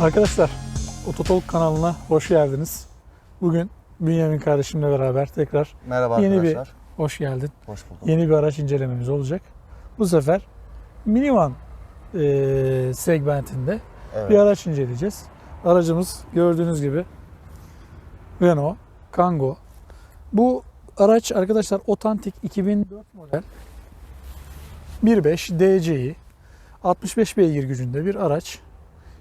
Arkadaşlar, Ototalk kanalına hoş geldiniz. Bugün Bünyamin kardeşimle beraber tekrar Merhaba Yeni bir- arkadaşlar. hoş geldin. Hoş bulduk. Yeni bir araç incelememiz olacak. Bu sefer minivan eee segmentinde Evet. bir araç inceleyeceğiz. Aracımız gördüğünüz gibi Renault Kangoo. Bu araç arkadaşlar otantik 2004 model 1.5 DCi 65 beygir gücünde bir araç.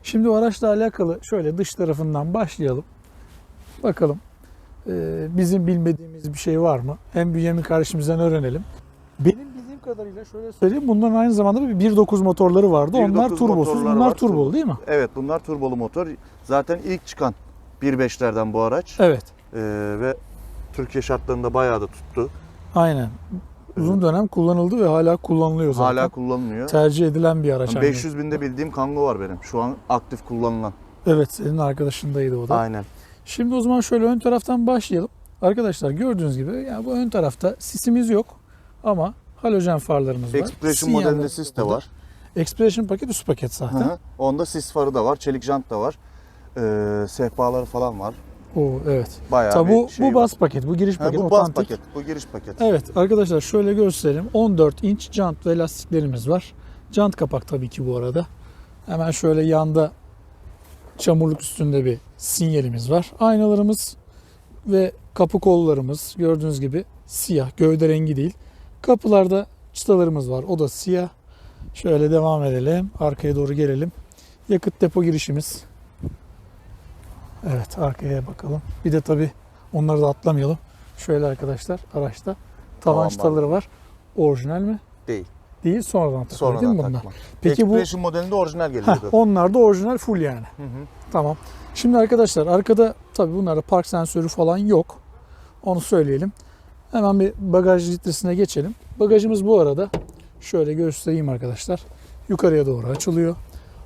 Şimdi o araçla alakalı şöyle dış tarafından başlayalım. Bakalım eee, bizim bilmediğimiz bir şey var mı? Hem Bünyamin kardeşimizden öğrenelim. Benim bildiğim kadarıyla şöyle söyleyeyim. Bunların aynı zamanda bir 1.9 motorları vardı. 1.9 Onlar turbosuz. motorları Bunlar var, turbolu turbo. değil mi? Evet bunlar turbolu motor. Zaten ilk çıkan 1.5'lerden bu araç. Evet. Ee, ve Türkiye şartlarında bayağı da tuttu. Aynen. Uzun dönem kullanıldı ve hala kullanılıyor zaten. Hala kullanılıyor. tercih edilen bir araç. Yani aynı. 500 binde bildiğim Kangoo var benim. Şu an aktif kullanılan. Evet, senin arkadaşındaydı o da. Aynen. Şimdi o zaman şöyle ön taraftan başlayalım. Arkadaşlar gördüğünüz gibi yani bu ön tarafta sisimiz yok ama halojen farlarımız var. Expression Sinyallerimiz modelinde sis de var. Expression paket üst paket zaten. Hı hı. Onda sis farı da var. Çelik jant da var. Ee, sehpaları falan var. Oo, evet. Bayağı Tabi bu, şey bu var. bas paket, bu giriş Ha, paket, bu bas otantik. paket. Bu giriş paket. Evet arkadaşlar şöyle göstereyim. 14 inç jant ve lastiklerimiz var. Jant kapak tabii ki bu arada. Hemen şöyle yanda çamurluk üstünde bir sinyalimiz var. Aynalarımız ve kapı kollarımız gördüğünüz gibi siyah. Gövde rengi değil. Kapılarda çıtalarımız var. O da siyah. Şöyle devam edelim. Arkaya doğru gelelim. Yakıt depo girişimiz. Evet arkaya bakalım. Bir de tabii onları da atlamayalım. Şöyle arkadaşlar araçta tavan çıtaları var. Orijinal mi? Değil. Değil sonradan takılıyor Sonradan değil mi bunlar? takma. Peki bu Expression modelinde orijinal Heh, geliyordu. onlar da orijinal full yani. Hı hı. Tamam. Şimdi arkadaşlar arkada tabii bunlarda park sensörü falan yok. Onu söyleyelim. Hemen bir bagaj litresine geçelim. Bagajımız bu arada şöyle göstereyim arkadaşlar. Yukarıya doğru açılıyor.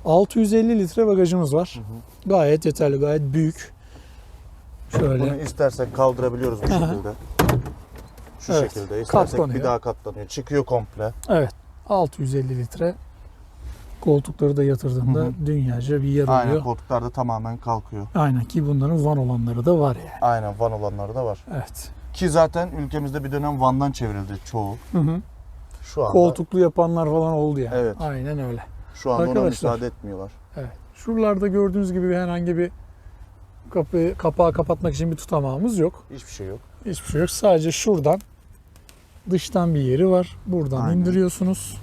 650 litre bagajımız var. Gayet yeterli, gayet büyük. Şöyle. Bunu istersek kaldırabiliyoruz bu şekilde. Şu Evet, şekilde. İstersek katlanıyor. bir daha katlanıyor. Çıkıyor komple. Evet. 650 litre. Koltukları da yatırdığında Hı hı. dünyaca bir yer Aynen oluyor. koltuklar da tamamen kalkıyor. Aynen ki bunların van olanları da var yani. Aynen van olanları da var. Evet. Ki zaten ülkemizde bir dönem vandan çevrildi çoğu. Hı hı. Şu anda Koltuklu yapanlar falan oldu yani. Evet. Aynen öyle. Şu anda ona Arkadaşlar. müsaade etmiyorlar. Evet. Şuralarda gördüğünüz gibi herhangi bir kapı, kapağı kapatmak için bir tutamağımız yok. Hiçbir şey yok. Hiçbir şey yok. Sadece şuradan dıştan bir yeri var. Buradan Aynen. indiriyorsunuz.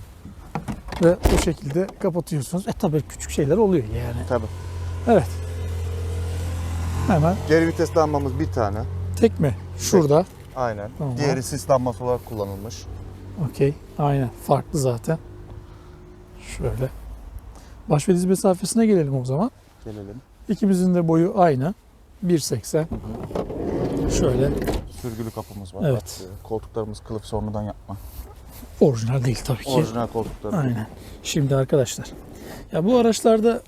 Ve o şekilde kapatıyorsunuz. E tabii küçük şeyler oluyor yani. Tabii. Evet. Hemen Geri vites lambamız bir tane. tek mi? Şurada. Aynen. Tamam. Diğeri sis lambası olarak kullanılmış. Okey. Aynen. Farklı zaten. Şöyle. Baş ve diz mesafesine gelelim o zaman. Gelelim. İkimizin de boyu aynı. 1.80. Şöyle. Sürgülü kapımız var. Evet. Bak, e, koltuklarımız kılıf sonradan yapma. Orijinal değil tabii ki. Orijinal koltuklar. Aynen. Şimdi arkadaşlar. Ya bu araçlarda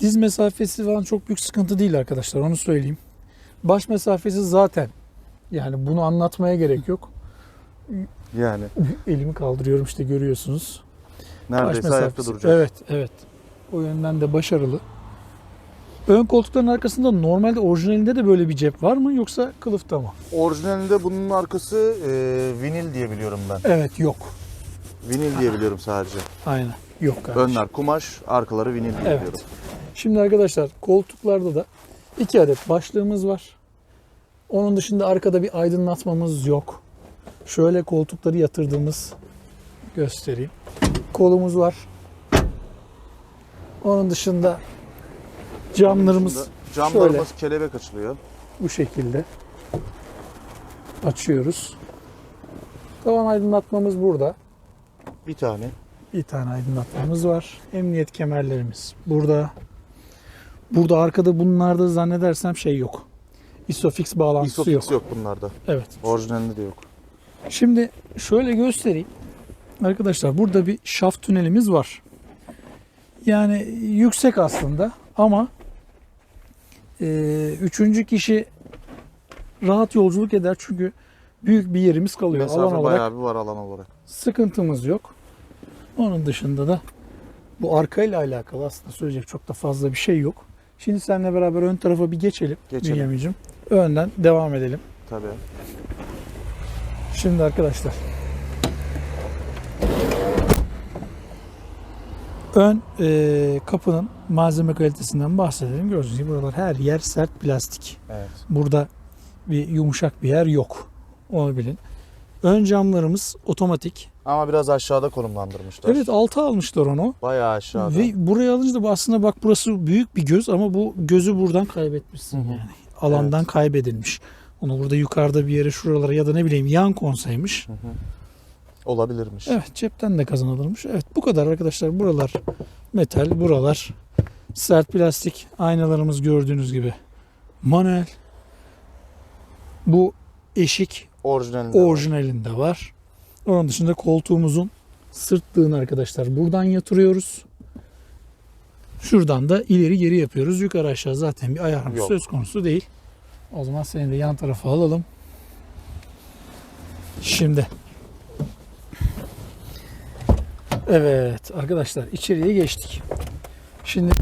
diz mesafesi falan çok büyük sıkıntı değil arkadaşlar. Onu söyleyeyim. Baş mesafesi zaten yani bunu anlatmaya gerek yok. Yani Elimi kaldırıyorum işte görüyorsunuz. Baş neredeyse ayakta mesafesi. duracak. Evet, evet. O yönden de başarılı. Ön koltukların arkasında normalde orijinalinde de böyle bir cep var mı yoksa kılıfta mı? Orijinalinde bunun arkası e, vinil diye biliyorum ben. Evet, yok. Vinil diye biliyorum sadece. Aynen. Yok kardeşim. Önler kumaş, arkaları vinil diye Evet. biliyorum. Şimdi arkadaşlar koltuklarda da iki adet başlığımız var. Onun dışında arkada bir aydınlatmamız yok. Şöyle koltukları yatırdığımız göstereyim. Kolumuz var. Onun dışında camlarımız Dışında Camlarımız şöyle kelebek açılıyor. bu şekilde açıyoruz. Tavan aydınlatmamız burada. Bir tane. Bir tane aydınlatmamız var. Emniyet kemerlerimiz burada. Burada arkada bunlarda zannedersem şey yok. Isofix bağlantısı Isofix yok. yok. bunlarda. Evet. Orijinalinde de yok. Şimdi şöyle göstereyim. Arkadaşlar burada bir şaft tünelimiz var. Yani yüksek aslında ama e, üçüncü kişi rahat yolculuk eder çünkü büyük bir yerimiz kalıyor. Mesafe Alan olarak bayağı bir var alan olarak. sıkıntımız yok. Onun dışında da Bu arkayla alakalı aslında söyleyecek çok da fazla bir şey yok. Şimdi seninle beraber ön tarafa bir geçelim. Geçelim. Önden devam edelim. Tabii. Şimdi arkadaşlar. Ön e, kapının malzeme kalitesinden bahsedelim. Gördüğünüz gibi buralar her yer sert plastik. Evet. Burada bir yumuşak bir yer yok. Onu bilin. Ön camlarımız otomatik. Ama biraz aşağıda konumlandırmışlar. Evet alta almışlar onu. Bayağı aşağıda. Ve buraya alınca da aslında bak burası büyük bir göz ama bu gözü buradan kaybetmişsin Hı hı. yani. Alandan Evet. kaybedilmiş. Onu burada yukarıda bir yere şuralara ya da ne bileyim yan konsaymış. Hı hı. Olabilirmiş. Evet cepten de kazanılırmış. Evet bu kadar arkadaşlar. Buralar metal, buralar sert plastik. Aynalarımız gördüğünüz gibi manuel. Bu eşik Orijinalinde var. orijinalinde var. Onun dışında koltuğumuzun sırtlığını arkadaşlar buradan yatırıyoruz. Şuradan da ileri geri yapıyoruz. Yukarı aşağı zaten bir ayarımız Yok. söz konusu değil. O zaman seni de yan tarafa alalım. Şimdi. Evet arkadaşlar içeriye geçtik. Şimdi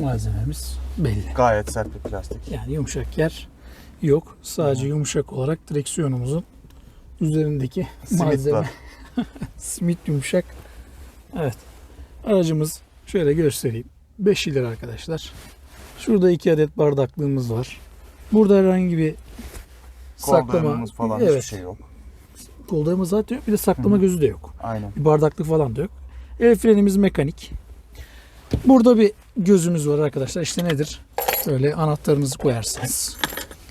malzememiz belli. Gayet sert bir plastik. Yani yumuşak yer yok. Sadece yumuşak olarak direksiyonumuzun üzerindeki Simit malzeme. var. Simit yumuşak. Evet. Aracımız şöyle göstereyim. 5 ileri arkadaşlar. Şurada 2 adet bardaklığımız var. Burada herhangi bir saklama falan evet, hiçbir şey yok. Koldağımız zaten yok. Bir de saklama Hı hı. gözü de yok. Aynen. Bir bardaklık falan da yok. El frenimiz mekanik. Burada bir gözümüz var arkadaşlar. İşte nedir? Böyle anahtarınızı koyarsınız.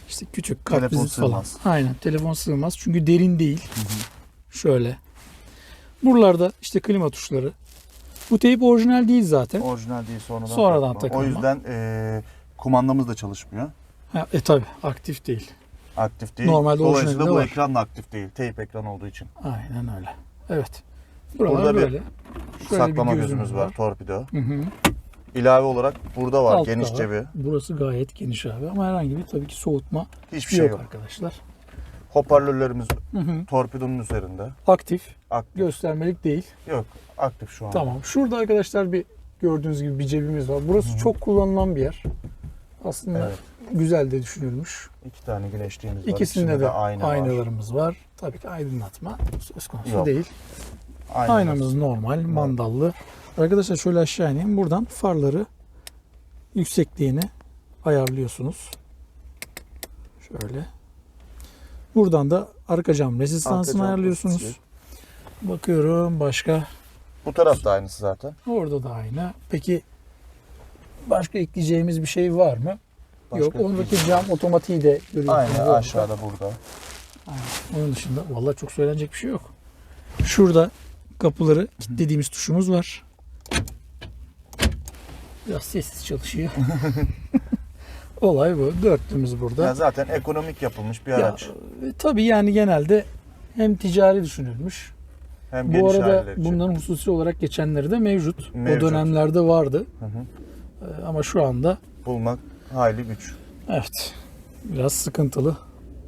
İşte küçük kartvizit falan. Aynen telefon sığmaz. Çünkü derin değil. Şöyle. Buralarda işte klima tuşları. Bu teyp orijinal değil zaten. Orijinal değil sonradan. Sonradan takılma. O yüzden e, kumandamız da çalışmıyor. Ha, e tabi aktif değil. Aktif değil. Normalde Dolayısıyla bu var. ekran da aktif değil. Teyp ekran olduğu için. Aynen öyle. Evet. Buralar Burada bir böyle. Şöyle bir Saklama gözümüz var. Torpido. Hı hı. İlave olarak burada var. Altta geniş var. cebi. Burası gayet geniş abi ama herhangi bir tabii ki soğutma Hiçbir şey yok, yok. arkadaşlar. Hoparlörlerimiz Hı hı. torpidonun üzerinde. Aktif, Aktif. göstermelik değil. Yok. Aktif şu an. Tamam. Şurada arkadaşlar bir gördüğünüz gibi bir cebimiz var. Burası çok kullanılan bir yer. Aslında Evet. Güzel de düşünülmüş. İki tane güneşliğimiz var. İkisinde İkisinde de ayna var. aynalarımız var. Tabii ki aydınlatma söz konusu Yok. değil. Aynamız. Aynamız normal, mandallı. Arkadaşlar şöyle aşağı ineyim. Buradan farları yüksekliğini ayarlıyorsunuz. Şöyle. Buradan da arka cam rezistansını Arka cam ayarlıyorsunuz. resistansı. Bakıyorum başka. Bu taraf da aynısı zaten. Orada da aynı. Peki başka ekleyeceğimiz bir şey var mı? Başka Yok. Ondaki cam otomatiği de görüyorsunuz. Orada. aşağıda burada. Onun dışında vallahi çok söylenecek bir şey yok. Şurada kapıları kilitlediğimiz tuşumuz var. Biraz sessiz çalışıyor. Olay bu. Dörtlümüz burada. Ya zaten ekonomik yapılmış bir Ya, araç. e, tabii yani genelde hem ticari düşünülmüş. Hem Bu arada bunların hususi olarak geçenleri de mevcut. Mevcut. O dönemlerde vardı. Hı hı. E, Ama şu anda bulmak hayli güç. evet biraz sıkıntılı.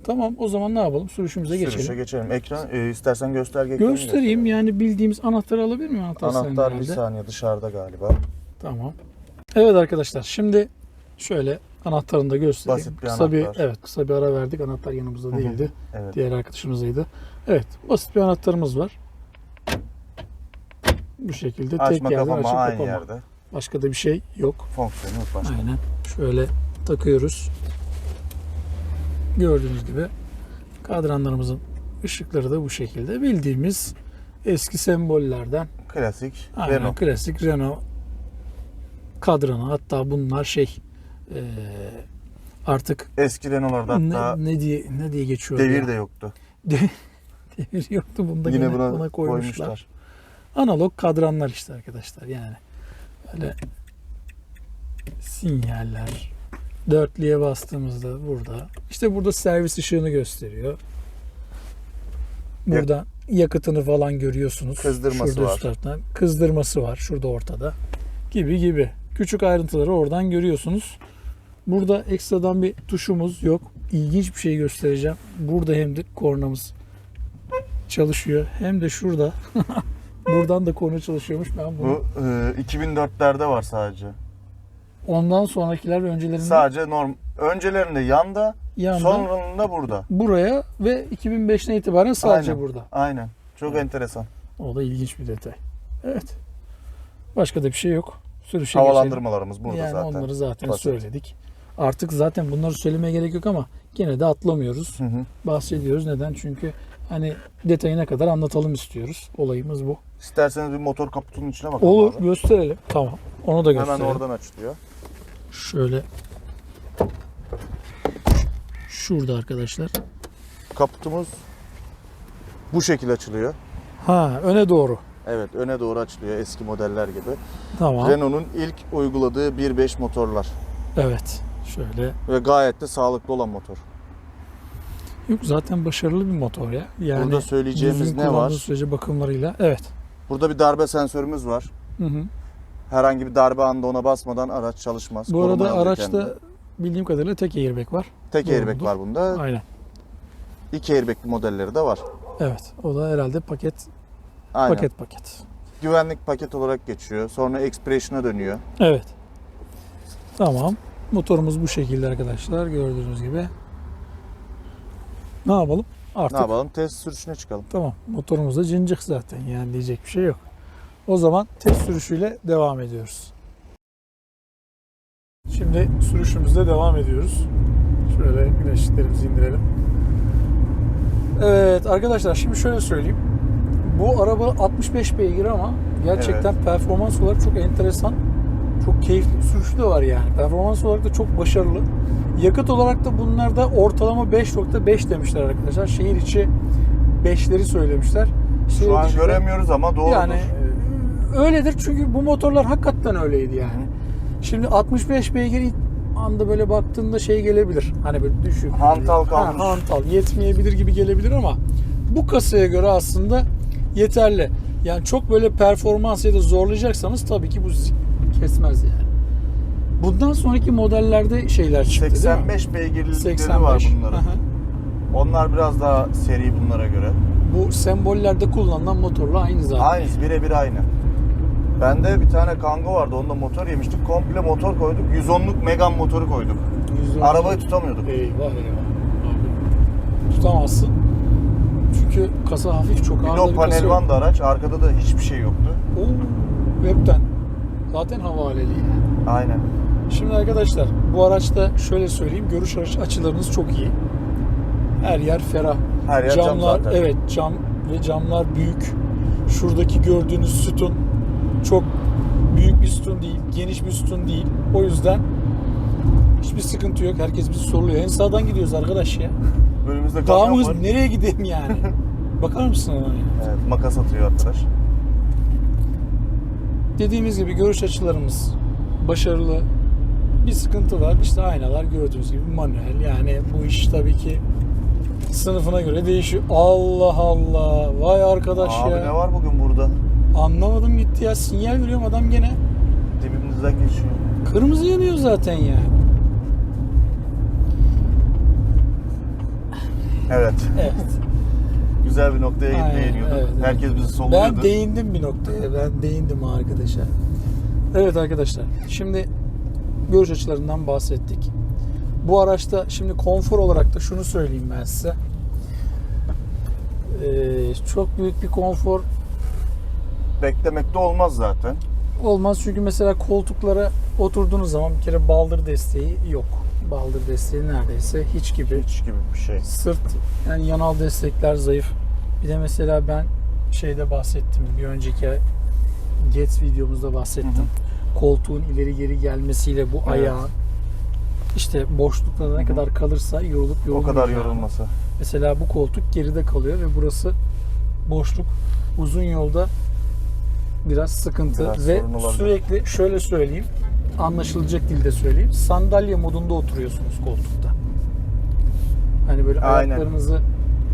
Tamam o zaman ne yapalım? Sürüşümüze Sürüşe geçelim. geçelim. Ekran e, istersen gösterge ekranı Göstereyim göster. yani bildiğimiz anahtarı alabilir miyim? Anahtar, Anahtar bir saniye dışarıda galiba. Tamam. Evet arkadaşlar şimdi şöyle anahtarını da göstereyim. Basit bir kısa bir anahtar. evet kısa bir ara verdik. Anahtar yanımızda değildi. Evet. Diğer arkadaşımızdaydı. Evet, basit bir anahtarımız var. Bu şekilde tek Açma yerden kapama açıp kapama. yerde. Başka da bir şey yok. Fonksiyonu yok başka. Aynen. Şöyle takıyoruz. Gördüğünüz gibi kadranlarımızın ışıkları da bu şekilde. Bildiğimiz eski sembollerden Klasik Aynen Renault. klasik Renault kadranı hatta bunlar şey eee, artık Eski Renault'larda hatta ne, ne diye ne diye geçiyor devir ya? de yoktu. devir yoktu bunda Yine yine buna, buna, koymuşlar. koymuşlar. Analog kadranlar işte arkadaşlar yani böyle sinyaller dörtlüye bastığımızda burada işte burada servis ışığını gösteriyor. Burada yakıtını falan görüyorsunuz. Kızdırması Şurada var. üst taraftan. Kızdırması var şurada ortada. Gibi gibi. Küçük ayrıntıları oradan görüyorsunuz. Burada ekstradan bir tuşumuz yok. İlginç bir şey göstereceğim. Burada hem de kornamız çalışıyor hem de şurada. Buradan da konu çalışıyormuş. Ben bunu. Bu e, 2004'lerde var sadece. Ondan sonrakiler öncelerinde Sadece norm. Öncelerinde yanda, yanda sonralarında burada. buraya ve 2005'ten itibaren sadece Aynen. burada. Aynen. Çok enteresan. O da ilginç bir detay. Evet. Başka da bir şey yok. Sürüşe geçelim. Havalandırmalarımız burada yani zaten. onları zaten Basit. söyledik. Artık zaten bunları söylemeye gerek yok ama gene de atlamıyoruz. Hı hı. Bahsediyoruz. Neden? Çünkü hani detayına kadar anlatalım istiyoruz. Olayımız bu. İsterseniz bir motor kaputunun içine bakalım Olur abi. gösterelim. Tamam. Onu da gösterelim. Hemen oradan açılıyor. Şöyle. Şurada arkadaşlar. Kaputumuz bu şekil açılıyor. Ha öne doğru. Evet öne doğru açılıyor eski modeller gibi. Tamam. Renault'un ilk uyguladığı 1.5 motorlar. Evet. Şöyle. Ve gayet de sağlıklı olan motor. Yok zaten başarılı bir motor ya. Yani Burada söyleyeceğimiz ne var? sürece bakımlarıyla. Evet. Burada bir darbe sensörümüz var. Hı hı. Herhangi bir darbe anında ona basmadan araç çalışmaz. Bu arada araçta kendini. bildiğim kadarıyla tek airbag var. tek doğru airbag var bunda. Aynen. İki airbagli modelleri de var. Evet. O da herhalde paket Aynen. paket paket. Güvenlik paket olarak geçiyor. Sonra Expression'a dönüyor. Evet. Tamam. Motorumuz bu şekilde arkadaşlar. Gördüğünüz gibi. Ne yapalım? Artık Ne yapalım? Test sürüşüne çıkalım. Tamam. Motorumuz da cincik zaten. Yani diyecek bir şey yok. O zaman test sürüşüyle devam ediyoruz. Şimdi sürüşümüzde devam ediyoruz. Şöyle güneşliklerimizi indirelim. Evet arkadaşlar şimdi şöyle söyleyeyim. Bu araba 65 beygir ama gerçekten performans olarak çok enteresan. Çok keyifli sürüşü de var yani. Performans olarak da çok başarılı. Yakıt olarak da bunlarda ortalama 5.5 demişler arkadaşlar. Şehir içi 5'leri söylemişler. Şehir Şu an dışı da- göremiyoruz ama doğrudur. yani e, öyledir çünkü bu motorlar hakikaten öyleydi yani. Şimdi 65 beygir ilk anda böyle baktığında şey gelebilir. Hani böyle düşük. Hantal Ha, kalmış. hantal yetmeyebilir gibi gelebilir ama bu kasaya göre aslında yeterli. Yani çok böyle performans ya da zorlayacaksanız tabii ki bu kesmez yani. Bundan sonraki modellerde şeyler çıktı değil mi? 85 beygirlikleri 85. var bunların. Aha. Onlar biraz daha seri bunlara göre. Bu sembollerde kullanılan motorla aynı zaten. Aynısı birebir aynı. Bende bir tane Kangoo vardı. Onda motor yemiştik. Komple motor koyduk. 110'luk Megan motoru koyduk. 110. Arabayı tutamıyorduk. Eyvah eyvah. Abi, tutamazsın. Çünkü kasa hafif çok Bir ağır o bir kasa yok. da araç. Arkada da hiçbir şey yoktu. Oo, webten. Zaten havaleli yani. Aynen. Şimdi arkadaşlar bu araçta şöyle söyleyeyim görüş araç açılarınız çok iyi. Her yer ferah. Her yer cam Camlar zaten. evet cam ve camlar büyük. Şuradaki gördüğünüz sütun çok büyük bir sütun değil, geniş bir sütun değil. O yüzden hiçbir sıkıntı yok. Herkes bizi soruluyor. En sağdan gidiyoruz arkadaş ya. Önümüzde Daha mı? Nereye gidelim yani? Bakar mısın ona? Evet, makas atıyor arkadaş. Dediğimiz gibi görüş açılarımız başarılı. Bir sıkıntı var. İşte aynalar gördüğünüz gibi manuel. Yani bu iş tabii ki sınıfına göre değişiyor. Allah Allah. Vay arkadaş Abi ya. ne var bugün burada? Anlamadım gitti ya. Sinyal veriyorum adam gene. Dibimizden geçiyor. Kırmızı yanıyor zaten ya. Evet. Evet. Güzel bir noktaya Aynen, değiniyorduk. evet, evet. Herkes bizi solluyordu. Ben değindim bir noktaya. Ben değindim arkadaşa. Evet arkadaşlar. Şimdi görüş açılarından bahsettik. Bu araçta şimdi konfor olarak da şunu söyleyeyim ben size. Ee, çok büyük bir konfor Beklemekte olmaz zaten. olmaz çünkü mesela koltuklara oturduğunuz zaman bir kere baldır desteği yok. Baldır desteği neredeyse hiç gibi. Hiç gibi bir şey. Sırt yani yanal destekler zayıf. Bir de mesela ben şeyde bahsettim bir önceki Gets videomuzda bahsettim. Koltuğun ileri geri gelmesiyle bu Evet. ayağın işte boşlukta ne Hı hı. kadar kalırsa yorulup O yorulmayacağını. kadar yorulması. Mesela bu koltuk geride kalıyor ve burası boşluk. Uzun yolda biraz sıkıntı Biraz ve sürekli şöyle söyleyeyim anlaşılacak dilde söyleyeyim. Sandalye modunda oturuyorsunuz koltukta. Hani böyle Aynen. ayaklarınızı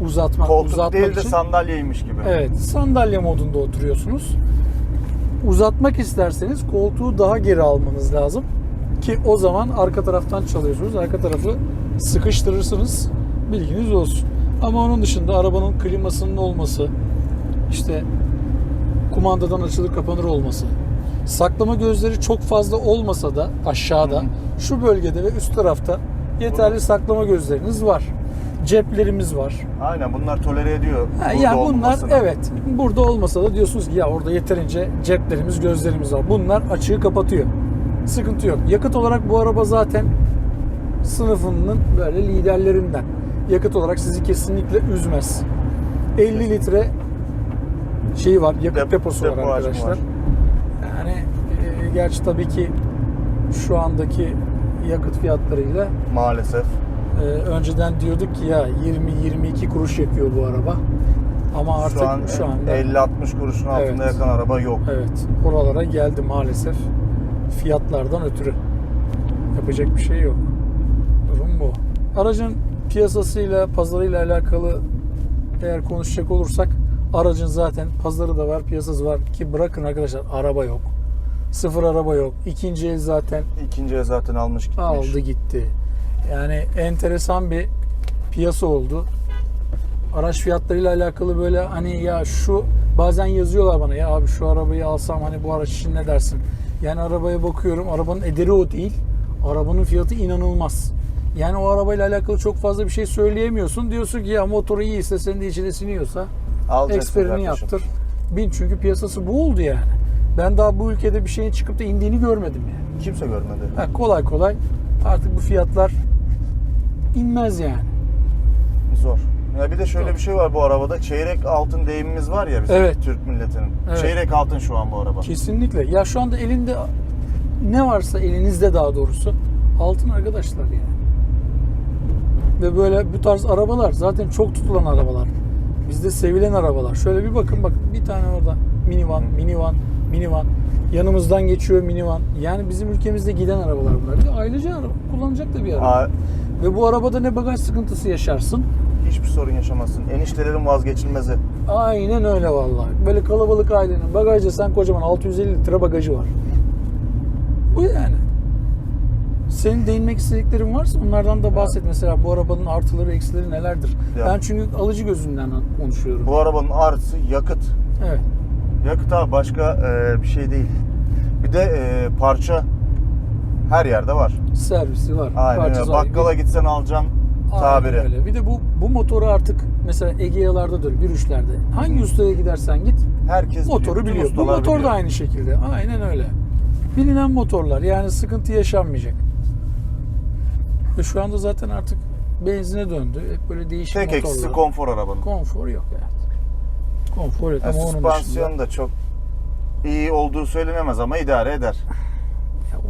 uzatmak, Koltuk uzatmak değil de için. sandalyeymiş gibi. Evet, sandalye modunda oturuyorsunuz. Uzatmak isterseniz koltuğu daha geri almanız lazım ki o zaman arka taraftan çalıyorsunuz. Arka tarafı sıkıştırırsınız. Bilginiz olsun. Ama onun dışında arabanın klimasının olması, işte kumandadan açılır kapanır olması, saklama gözleri çok fazla olmasa da aşağıda, şu bölgede ve üst tarafta yeterli saklama gözleriniz var. Ceplerimiz var. Aynen bunlar tolere ediyor. Ha, burada yani bunlar olmamasını. evet burada olmasa da diyorsunuz ki ya orada yeterince ceplerimiz gözlerimiz var. Bunlar açığı kapatıyor. Sıkıntı yok. Yakıt olarak bu araba zaten sınıfının böyle liderlerinden. Yakıt olarak sizi kesinlikle üzmez. 50 litre şeyi var, yakıt Dep- deposu var depo hacmi arkadaşlar. var. Yani e, gerçi tabii ki şu andaki yakıt fiyatlarıyla Maalesef. Ee, önceden diyorduk ki ya 20-22 kuruş yakıyor bu araba. Ama artık şu an şu anda 50-60 kuruşun altında Evet. yakan araba yok. evet oralara geldi maalesef fiyatlardan ötürü. Yapacak bir şey yok. Durum bu. Aracın piyasasıyla, pazarıyla alakalı eğer konuşacak olursak aracın zaten pazarı da var, piyasası var ki bırakın arkadaşlar araba yok. Sıfır araba yok. İkinci el zaten İkinci el zaten almış gitmiş. aldı gitti. Yani enteresan bir piyasa oldu. Araç fiyatlarıyla alakalı böyle hani ya şu bazen yazıyorlar bana ya abi şu arabayı alsam hani bu araç için ne dersin? Yani arabaya bakıyorum arabanın ederi o değil. Arabanın fiyatı inanılmaz. Yani o arabayla alakalı çok fazla bir şey söyleyemiyorsun. Diyorsun ki ya motoru iyiyse senin de içine siniyorsa eksperini yaptır. Bin çünkü piyasası bu oldu yani. Ben daha bu ülkede bir şeyin çıkıp da indiğini görmedim yani. Kimse görmedi. Ha, kolay kolay artık bu fiyatlar inmez yani. Zor. Ya bir de şöyle Zor. bir şey var bu arabada. Çeyrek altın deyimimiz var ya bizim Evet. Türk milletinin. Evet. Çeyrek altın şu an bu araba. Kesinlikle. Ya şu anda elinde ne varsa elinizde daha doğrusu altın arkadaşlar yani. Ve böyle bu tarz arabalar zaten çok tutulan arabalar. Bizde sevilen arabalar. Şöyle bir bakın bak bir tane orada minivan, minivan, minivan. Yanımızdan geçiyor minivan. Yani bizim ülkemizde giden arabalar bunlar. Bir ailece araba. Kullanacak da bir araba. Aa, Ve bu arabada ne bagaj sıkıntısı yaşarsın. hiçbir sorun yaşamazsın. Eniştelerin vazgeçilmezi. Aynen öyle vallahi. Böyle kalabalık ailenin bagajda sen kocaman 650 litre bagajı var. Bu yani. Senin değinmek istediklerin varsa onlardan da bahset. Mesela bu arabanın artıları eksileri nelerdir? Ya. Ben çünkü alıcı gözünden konuşuyorum. Bu arabanın artısı yakıt. Evet. Yakıt abi başka e, bir şey değil. Bir de e, parça her yerde var. Servisi var. Aynen öyle. Bakkala gitsen alacaksın Aynen tabiri. öyle. Bir de bu bu motoru artık mesela Egea'larda da bir üçlerde. Hangi ustaya gidersen git Herkes motoru bütün biliyor. Bu motor biliyor. da aynı şekilde. Aynen öyle. Bilinen motorlar. Yani sıkıntı yaşanmayacak. Ve şu anda zaten artık benzine döndü. Hep böyle değişik Tek motorlar. eksisi konfor arabanın. Konfor yok evet. Konfor yok Ya ama onun dışında. da çok iyi olduğu söylenemez ama idare eder.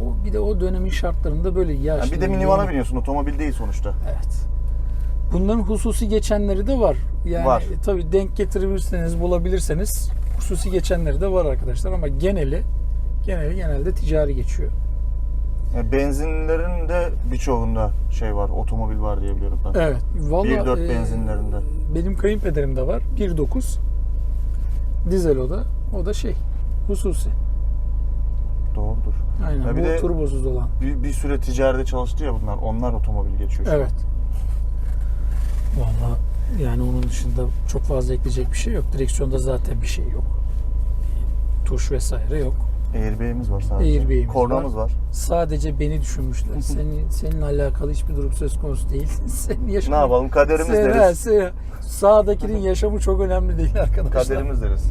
O, bir de o dönemin şartlarında böyle. Ya Ya bir de minivana yeni- biniyorsun otomobil değil sonuçta. Evet. Bunların hususi geçenleri de var. Yani Var. e, tabii denk getirebilirseniz, bulabilirseniz hususi geçenleri de var arkadaşlar ama geneli geneli genelde ticari geçiyor. Ya benzinlerin de birçoğunda şey var, otomobil var diye biliyorum ben. Evet. Vallahi 1.4 e, benzinlerinde. Benim kayınpederim de var. 1.9 dizel o da. O da şey hususi. Doğrudur. Aynen. Ya bir bu de- turbosuz olan. Bir, bir süre ticarede çalıştı ya bunlar. Onlar otomobil geçiyor şu. Evet. Vallahi yani onun dışında çok fazla ekleyecek bir şey yok. Direksiyonda zaten bir şey yok. Tuş vesaire yok. Airbag'imiz var sadece. Airbag'imiz Kornamız var. Sadece beni düşünmüşler. Senin seninle alakalı hiçbir durum söz konusu değil. Senin yaşamın. Ne yapalım kaderimiz Sen- deriz. sen- Sağdakinin yaşamı çok önemli değil arkadaşlar. Kaderimiz deriz.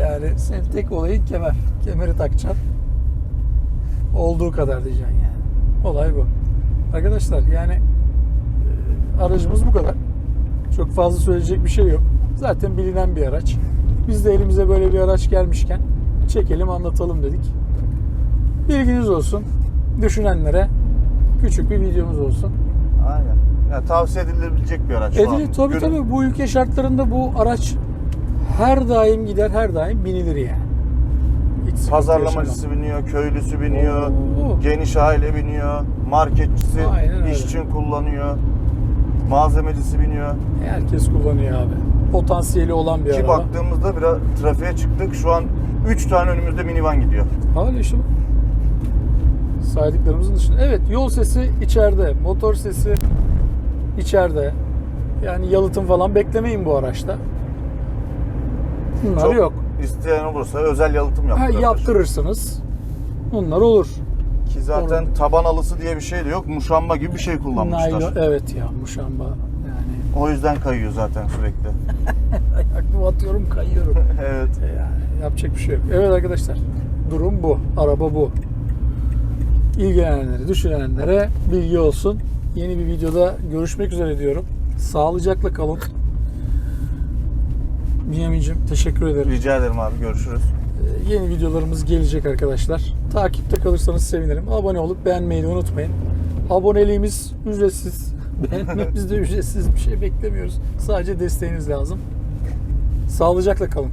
Yani senin tek olayın kemer. Kemeri takacaksın. Olduğu kadar diyeceksin yani. Olay bu. Arkadaşlar yani e, aracımız bu kadar. Çok fazla söyleyecek bir şey yok. Zaten bilinen bir araç. Biz de elimize böyle bir araç gelmişken çekelim anlatalım dedik. Bilginiz olsun. Düşünenlere küçük bir videomuz olsun. Aynen. Ya tavsiye edilebilecek bir araç. Edilir tabii Günün- tabii bu ülke şartlarında bu araç her daim gider her daim binilir yani. Hiç Pazarlamacısı yaşamam. biniyor, köylüsü biniyor, Oo. geniş aile biniyor, marketçisi Aynen öyle. iş için kullanıyor, malzemecisi biniyor. Herkes kullanıyor abi. Potansiyeli olan bir Ki araba. baktığımızda biraz trafiğe çıktık. Şu an 3 tane önümüzde minivan gidiyor. Hala işte. Saydıklarımızın dışında. Evet yol sesi içeride. Motor sesi içeride. Yani yalıtım falan beklemeyin bu araçta. Bunlar Çok yok. isteyen olursa özel yalıtım Ha, yaptırabilir. yaptırırsınız. Bunlar olur. Ki zaten taban alısı diye bir şey de yok. Muşamba gibi bir şey kullanmışlar. Naylon, evet ya muşamba yani. O yüzden kayıyor zaten sürekli. Ayakımı atıyorum kayıyorum. evet. Yani yapacak bir şey yok. Evet arkadaşlar durum bu. Araba bu. İlgilenenlere, düşünenlere bilgi olsun. Yeni bir videoda görüşmek üzere diyorum. Sağlıcakla kalın. Bünyamin'cim teşekkür ederim. Rica ederim abi. Görüşürüz. Ee, Yeni videolarımız gelecek arkadaşlar. Takipte kalırsanız sevinirim. Abone olup beğenmeyi de unutmayın. Aboneliğimiz ücretsiz. Beğenmemiz de ücretsiz. Bir şey beklemiyoruz. Sadece desteğiniz lazım. Sağlıcakla kalın.